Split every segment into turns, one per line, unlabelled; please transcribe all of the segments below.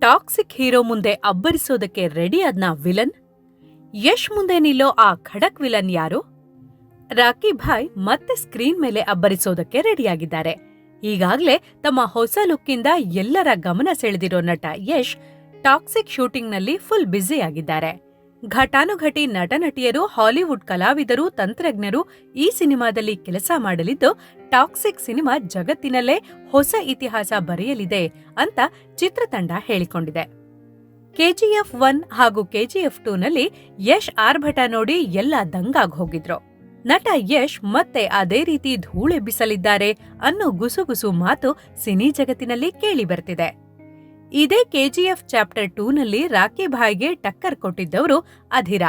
Toxic hero ಮುಂದೆ ಅಬ್ಬರಿಸೋದಕ್ಕೆ ready ಅದ್ನ ವಿಲನ್? ಯಶ್ ಮುಂದೆ ನಿಲ್ಲೋ ಆ ಖಡಕ್ ವಿಲನ್ ಯಾರು? ರಾಕಿ ಭಾಯ್ ಮತ್ತೆ ಸ್ಕ್ರೀನ್ ಮೇಲೆ ಅಬ್ಬರಿಸೋದಕ್ಕೆ ರೆಡಿಯಾಗಿದ್ದಾರೆ. ಈಗಾಗಲೇ ತಮ್ಮ ಹೊಸ ಲುಕ್ಕಿಂದ ಎಲ್ಲರ ಗಮನ ಸೆಳೆದಿರೋ ನಟ ಯಶ್ ಟಾಕ್ಸಿಕ್ ಶೂಟಿಂಗ್ನಲ್ಲಿ ಫುಲ್ ಬ್ಯುಸಿ ಆಗಿದ್ದಾರೆ ಘಟಾನುಘಟಿ ನಟನಟಿಯರು ಹಾಲಿವುಡ್ ಕಲಾವಿದರು, ತಂತ್ರಜ್ಞರು ಈ ಸಿನಿಮಾದಲ್ಲಿ ಕೆಲಸ ಮಾಡಲಿದ್ದು, ಟಾಕ್ಸಿಕ್ ಸಿನಿಮಾ ಜಗತ್ತಿನಲ್ಲೇ ಹೊಸ ಇತಿಹಾಸ ಬರೆಯಲಿದೆ ಅಂತ ಚಿತ್ರತಂಡ ಹೇಳಿಕೊಂಡಿದೆ. ಕೆಜಿಎಫ್ ಒನ್ ಹಾಗೂ ಕೆಜಿಎಫ್ ಟೂನಲ್ಲಿ ಯಶ್ ಆರ್ಭಟ ನೋಡಿ ಎಲ್ಲ ದಂಗಾಗ್ ಹೋಗಿದ್ರು. ನಟ ಯಶ್ ಮತ್ತೆ ಅದೇ ರೀತಿ ಧೂಳೆಬ್ಬಿಸಲಿದ್ದಾರೆ ಅನ್ನೋ ಗುಸುಗುಸು ಮಾತು ಸಿನಿ ಜಗತ್ತಿನಲ್ಲಿ ಕೇಳಿ ಬರ್ತಿದೆ. ಇದೇ ಕೆಜಿಎಫ್ ಚಾಪ್ಟರ್ ಟೂನಲ್ಲಿ ರಾಕಿ ಭಾಯ್ಗೆ ಟಕ್ಕರ್ ಕೊಟ್ಟಿದ್ದವರು ಅಧಿರ.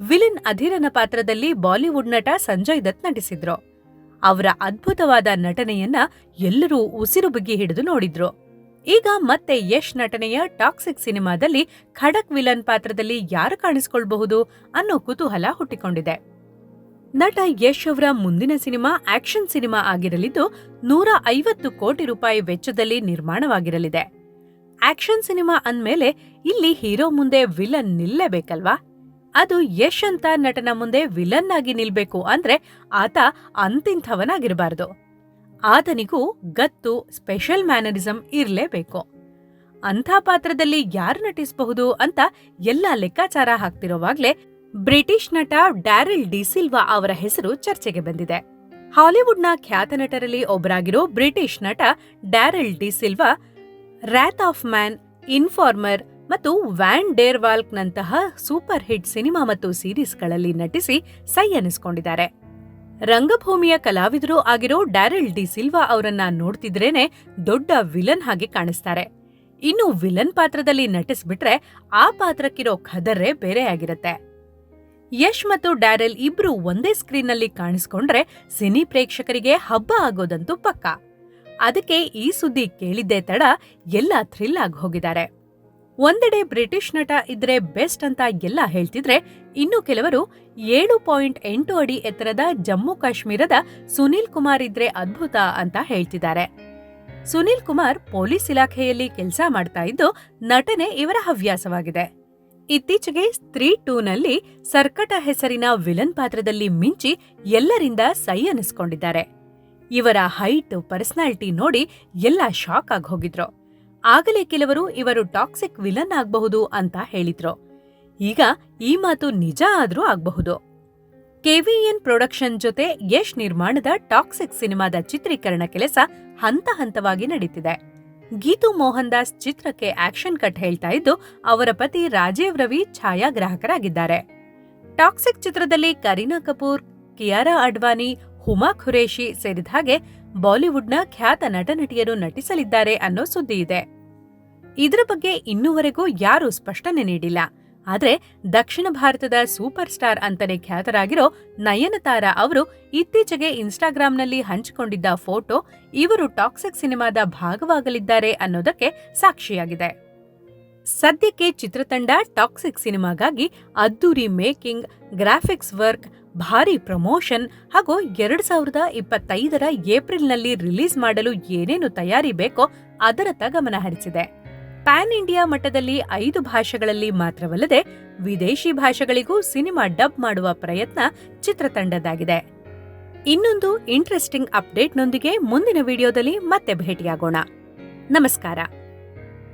ವಿಲಿನ್ ಅಧಿರನ ಪಾತ್ರದಲ್ಲಿ ಬಾಲಿವುಡ್ ನಟ ಸಂಜಯ್ ದತ್ ನಟಿಸಿದ್ರು. ಅವರ ಅದ್ಭುತವಾದ ನಟನೆಯನ್ನ ಎಲ್ಲರೂ ಉಸಿರು ಬಿಗಿ ಹಿಡಿದು ನೋಡಿದ್ರು. ಈಗ ಮತ್ತೆ ಯಶ್ ನಟನೆಯ ಟಾಕ್ಸಿಕ್ ಸಿನಿಮಾದಲ್ಲಿ ಖಡಕ್ ವಿಲನ್ ಪಾತ್ರದಲ್ಲಿ ಯಾರು ಕಾಣಿಸಿಕೊಳ್ಬಹುದು ಅನ್ನೋ ಕುತೂಹಲ ಹುಟ್ಟಿಕೊಂಡಿದೆ. ನಟ ಯಶ್ ಅವರ ಮುಂದಿನ ಸಿನಿಮಾ ಆಕ್ಷನ್ ಸಿನಿಮಾ ಆಗಿರಲಿದ್ದು ನೂರ ಐವತ್ತು ಕೋಟಿ ರೂಪಾಯಿ ವೆಚ್ಚದಲ್ಲಿ ನಿರ್ಮಾಣವಾಗಿರಲಿದೆ. ಆಕ್ಷನ್ ಸಿನಿಮಾ ಅಂದ್ಮೇಲೆ ಇಲ್ಲಿ ಹೀರೋ ಮುಂದೆ ವಿಲನ್ ನಿಲ್ಲೇಬೇಕಲ್ವಾ? ಅದು ಯಶ್ ಅಂತ ನಟನ ಮುಂದೆ ವಿಲನ್ ಆಗಿ ನಿಲ್ಬೇಕು ಅಂದ್ರೆ ಆತ ಅಂತಿಂಥವನಾಗಿರಬಾರ್ದು. ಆತನಿಗೂ ಗತ್ತು, ಸ್ಪೆಷಲ್ ಮ್ಯಾನರಿಸಂ ಇರಲೇಬೇಕು. ಅಂಥ ಪಾತ್ರದಲ್ಲಿ ಯಾರು ನಟಿಸಬಹುದು ಅಂತ ಎಲ್ಲ ಲೆಕ್ಕಾಚಾರ ಹಾಕ್ತಿರೋವಾಗ್ಲೇ ಬ್ರಿಟಿಷ್ ನಟ ಡ್ಯಾರಿಲ್ ಡಿಸಿಲ್ವಾ ಅವರ ಹೆಸರು ಚರ್ಚೆಗೆ ಬಂದಿದೆ. ಹಾಲಿವುಡ್ನ ಖ್ಯಾತ ನಟರಲ್ಲಿ ಒಬ್ಬರಾಗಿರೋ ಬ್ರಿಟಿಷ್ ನಟ Darrel D'Silva wrath of man informer ಮತ್ತು ವ್ಯಾನ್ ಡೇರ್ವಾಲ್ಕ್ನಂತಹ ಸೂಪರ್ ಹಿಟ್ ಸಿನಿಮಾ ಮತ್ತು ಸೀರೀಸ್ಗಳಲ್ಲಿ ನಟಿಸಿ ಸೈ ಅನಿಸ್ಕೊಂಡಿದ್ದಾರೆ ರಂಗಭೂಮಿಯ ಕಲಾವಿದರು ಆಗಿರೋ ಡ್ಯಾರೆಲ್ ಡಿ ಸಿಲ್ವಾ ಅವರನ್ನ ನೋಡ್ತಿದ್ರೇನೆ ದೊಡ್ಡ ವಿಲನ್ ಹಾಗೆ ಕಾಣಿಸ್ತಾರೆ. ಇನ್ನು ವಿಲನ್ ಪಾತ್ರದಲ್ಲಿ ನಟಿಸ್ಬಿಟ್ರೆ ಆ ಪಾತ್ರಕ್ಕಿರೋ ಖದರೇ ಬೇರೆಯಾಗಿರುತ್ತೆ ಯಶ್ ಮತ್ತು ಡ್ಯಾರೆಲ್ ಇಬ್ರು ಒಂದೇ ಸ್ಕ್ರೀನ್ನಲ್ಲಿ ಕಾಣಿಸ್ಕೊಂಡ್ರೆ ಸಿನಿ ಪ್ರೇಕ್ಷಕರಿಗೆ ಹಬ್ಬ ಆಗೋದಂತೂ ಪಕ್ಕ. ಅದಕ್ಕೆ ಈ ಸುದ್ದಿ ಕೇಳಿದ್ದೇ ತಡ ಎಲ್ಲ ಥ್ರಿಲ್ ಆಗಿ ಹೋಗಿದ್ದಾರೆ ಒಂದೆಡೆ ಬ್ರಿಟಿಷ್ ನಟ ಇದ್ರೆ ಬೆಸ್ಟ್ ಅಂತ ಎಲ್ಲ ಹೇಳ್ತಿದ್ರೆ ಇನ್ನು ಕೆಲವರು ಏಳು ಪಾಯಿಂಟ್ ಎಂಟು ಅಡಿ ಎತ್ತರದ ಜಮ್ಮು ಕಾಶ್ಮೀರದ ಸುನೀಲ್ ಕುಮಾರ್ ಇದ್ರೆ ಅದ್ಭುತ ಅಂತ ಹೇಳ್ತಿದ್ದಾರೆ. ಸುನೀಲ್ ಕುಮಾರ್ ಪೊಲೀಸ್ ಇಲಾಖೆಯಲ್ಲಿ ಕೆಲಸ ಮಾಡ್ತಾ ಇದ್ದು ನಟನೆ ಇವರ ಹವ್ಯಾಸವಾಗಿದೆ. ಇತ್ತೀಚೆಗೆ ಸ್ತ್ರೀ ಟೂನಲ್ಲಿ ಸರ್ಕಟ ಹೆಸರಿನ ವಿಲನ್ ಪಾತ್ರದಲ್ಲಿ ಮಿಂಚಿ ಎಲ್ಲರಿಂದ ಸೈ ಅನಿಸ್ಕೊಂಡಿದ್ದಾರೆ. ಇವರ ಹೈಟ್ ಪರ್ಸನಾಲಿಟಿ ನೋಡಿ ಎಲ್ಲ ಶಾಕ್ ಆಗಿ ಹೋಗಿದ್ರು. ಆಗಲೇ ಕೆಲವರು ಇವರು ಟಾಕ್ಸಿಕ್ ವಿಲನ್ ಆಗಬಹುದು ಅಂತ ಹೇಳಿದ್ರು. ಈಗ ಈ ಮಾತು ನಿಜ ಆದ್ರೂ ಆಗಬಹುದು. ಕೆವಿಎನ್ ಪ್ರೊಡಕ್ಷನ್ ಜೊತೆ ಯಶ್ ನಿರ್ಮಾಣದ ಟಾಕ್ಸಿಕ್ ಸಿನಿಮಾದ ಚಿತ್ರೀಕರಣ ಕೆಲಸ ಹಂತ ಹಂತವಾಗಿ ನಡೀತಿದೆ. ಗೀತು ಮೋಹನ್ ದಾಸ್ ಚಿತ್ರಕ್ಕೆ ಆಕ್ಷನ್ ಕಟ್ ಹೇಳ್ತಾ ಇದ್ದು, ಅವರ ಪತಿ ರಾಜೀವ್ ರವಿ ಛಾಯಾಗ್ರಾಹಕರಾಗಿದ್ದಾರೆ. ಟಾಕ್ಸಿಕ್ ಚಿತ್ರದಲ್ಲಿ ಕರೀನಾ ಕಪೂರ್, ಕಿಯಾರಾ ಅಡ್ವಾನಿ ಹುಮಾ ಖುರೇಶಿ ಸೇರಿದ ಹಾಗೆ ಬಾಲಿವುಡ್ನ ಖ್ಯಾತ ನಟನಟಿಯರು ನಟಿಸಲಿದ್ದಾರೆ ಅನ್ನೋ ಸುದ್ದಿ ಇದೆ ಇದರ ಬಗ್ಗೆ ಇನ್ನೂವರೆಗೂ ಯಾರೂ ಸ್ಪಷ್ಟನೆ ನೀಡಿಲ್ಲ. ಆದರೆ ದಕ್ಷಿಣ ಭಾರತದ ಸೂಪರ್ ಸ್ಟಾರ್ ಅಂತಲೇ ಖ್ಯಾತರಾಗಿರೋ ನಯನತಾರ ಅವರು ಇತ್ತೀಚೆಗೆ ಇನ್ಸ್ಟಾಗ್ರಾಂನಲ್ಲಿ ಹಂಚಿಕೊಂಡಿದ್ದ ಫೋಟೋ ಇವರು ಟಾಕ್ಸಿಕ್ ಸಿನಿಮಾದ ಭಾಗವಾಗಲಿದ್ದಾರೆ ಅನ್ನೋದಕ್ಕೆ ಸಾಕ್ಷಿಯಾಗಿದೆ. ಸದ್ಯಕ್ಕೆ ಚಿತ್ರತಂಡ ಟಾಕ್ಸಿಕ್ ಸಿನಿಮಾಗಾಗಿ ಅದ್ದೂರಿ ಮೇಕಿಂಗ್, ಗ್ರಾಫಿಕ್ಸ್ ವರ್ಕ್ ಭಾರಿ ಪ್ರಮೋಷನ್ ಹಾಗೂ ಎರಡ್ ಸಾವಿರದ ಇಪ್ಪತ್ತೈದರ ಏಪ್ರಿಲ್ನಲ್ಲಿ ರಿಲೀಸ್ ಮಾಡಲು ಏನೇನು ತಯಾರಿ ಬೇಕೋ ಅದರತ್ತ ಗಮನ ಹರಿಸಿದೆ. ಪ್ಯಾನ್ ಇಂಡಿಯಾ ಮಟ್ಟದಲ್ಲಿ ಐದು ಭಾಷೆಗಳಲ್ಲಿ ಮಾತ್ರವಲ್ಲದೆ ವಿದೇಶಿ ಭಾಷೆಗಳಿಗೂ ಸಿನಿಮಾ ಡಬ್ ಮಾಡುವ ಪ್ರಯತ್ನ ಚಿತ್ರತಂಡದಾಗಿದೆ ಇನ್ನೊಂದು ಇಂಟ್ರೆಸ್ಟಿಂಗ್ ಅಪ್ಡೇಟ್ನೊಂದಿಗೆ ಮುಂದಿನ ವಿಡಿಯೋದಲ್ಲಿ ಮತ್ತೆ ಭೇಟಿಯಾಗೋಣ. ನಮಸ್ಕಾರ.